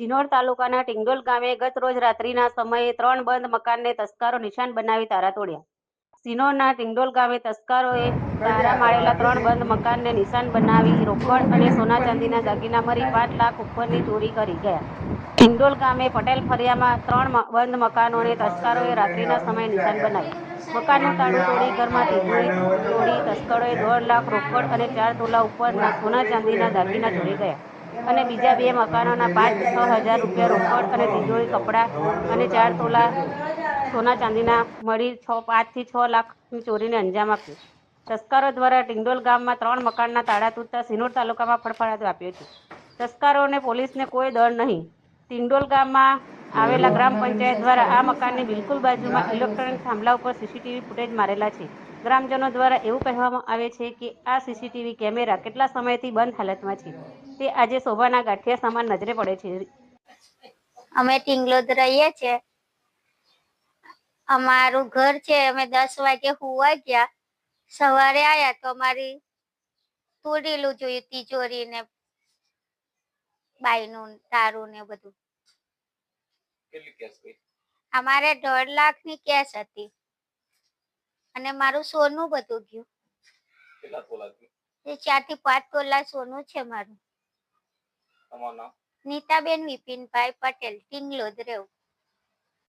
સિનોર તાલુકાના ટિંગડોલ ગામે ગત રોજ રાત્રિના સમયે ત્રણ બંધ મકાનને તસ્કરો નિશાન બનાવી તારા તોડ્યા. સિનોરના ટિંગડોલ ગામે તસ્કરોએ તારા મારેલા ત્રણ બંધ મકાનને નિશાન બનાવી રોકડ અને સોના ચાંદીના દાગીના મરી પાંચ લાખ ઉપરની ચોરી કરી ગયા. ટિંગડોલ ગામે પટેલ ફરિયામાં ત્રણ બંધ મકાનોને તસ્કરોએ રાત્રિના સમયે નિશાન બનાવી મકાનનું તાળું તોડી ઘરમાં ચોરી તસ્કરોએ દોઢ લાખ રોકડ અને ચાર તોલા ઉપરના સોના ચાંદીના દાગીના ચોરી ગયા અને બીજા બે મકાનોના પાંચ છ હજાર રૂપિયા રોકડ અને તિજોરી કપડાં અને ચાર તોલા સોના ચાંદીના મળી છ પાંચથી છ લાખની ચોરીને અંજામ આપ્યો. તસ્કરો દ્વારા ટિંડોલ ગામમાં ત્રણ મકાનના તાળા તૂટતા સિનોર તાલુકામાં ફડફડાટ આપ્યો છે. તસ્કરોને પોલીસને કોઈ દળ નહીં. ટિંડોલ ગામમાં આવેલા ગ્રામ પંચાયત દ્વારા આ મકાનની બિલકુલ બાજુમાં ઇલેક્ટ્રોનિક થાંભલા ઉપર સીસીટીવી ફૂટેજ મારેલા છે. ગ્રામજનો દ્વારા એવું કહેવામાં આવે છે કે આ સીસીટીવી કેમેરા કેટલા સમયથી બંધ હાલતમાં છે? તે આજે શોભાના ગાંઠિયા સમાન નજરે પડે છે. અમે ટિંગલોદ રહીએ છીએ. અમારું ઘર છે અમે દસ વાગે હુવા ગયા. સવારે આયા તો અમારી તોડેલું જોયું તિજોરી ને બાઈનું તારું ને બધું. અમારે દોઢ લાખની કેસ હતી. અને મારું સોનું બધું ગયું. ચારથી પાંચ તોલા સોનું છે મારું. નીતાબેન વિપિનભાઈ પટેલ ટીંગલોદ રેવું